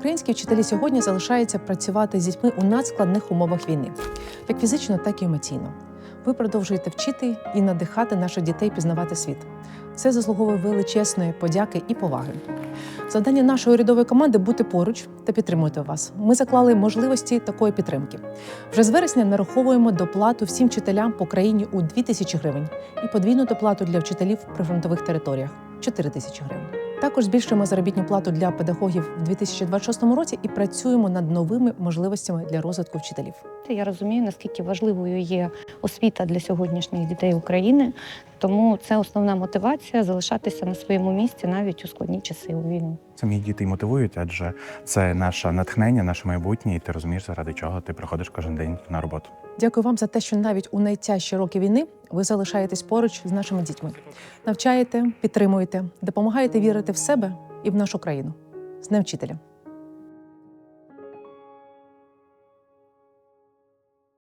Українські вчителі сьогодні залишаються працювати з дітьми у надскладних умовах війни, як фізично, так і емоційно. Ви продовжуєте вчити і надихати наших дітей пізнавати світ. Це заслуговує величезної подяки і поваги. Завдання нашої урядової команди бути поруч та підтримувати вас. Ми заклали можливості такої підтримки. Вже з вересня нараховуємо доплату всім вчителям по країні у 2 тисячі гривень і подвійну доплату для вчителів в прифронтових територіях 4 тисячі гривень. Також збільшуємо заробітну плату для педагогів в 2026 році і працюємо над новими можливостями для розвитку вчителів. Я розумію, наскільки важливою є освіта для сьогоднішніх дітей України, тому це основна мотивація залишатися на своєму місці навіть у складні часи у війну. Самі діти й мотивують, адже це наше натхнення, наше майбутнє, і ти розумієш, заради чого ти приходиш кожен день на роботу. Дякую вам за те, що навіть у найтяжчі роки війни ви залишаєтесь поруч з нашими дітьми, навчаєте, підтримуєте, допомагаєте вірити в себе і в нашу країну. З Днем вчителя!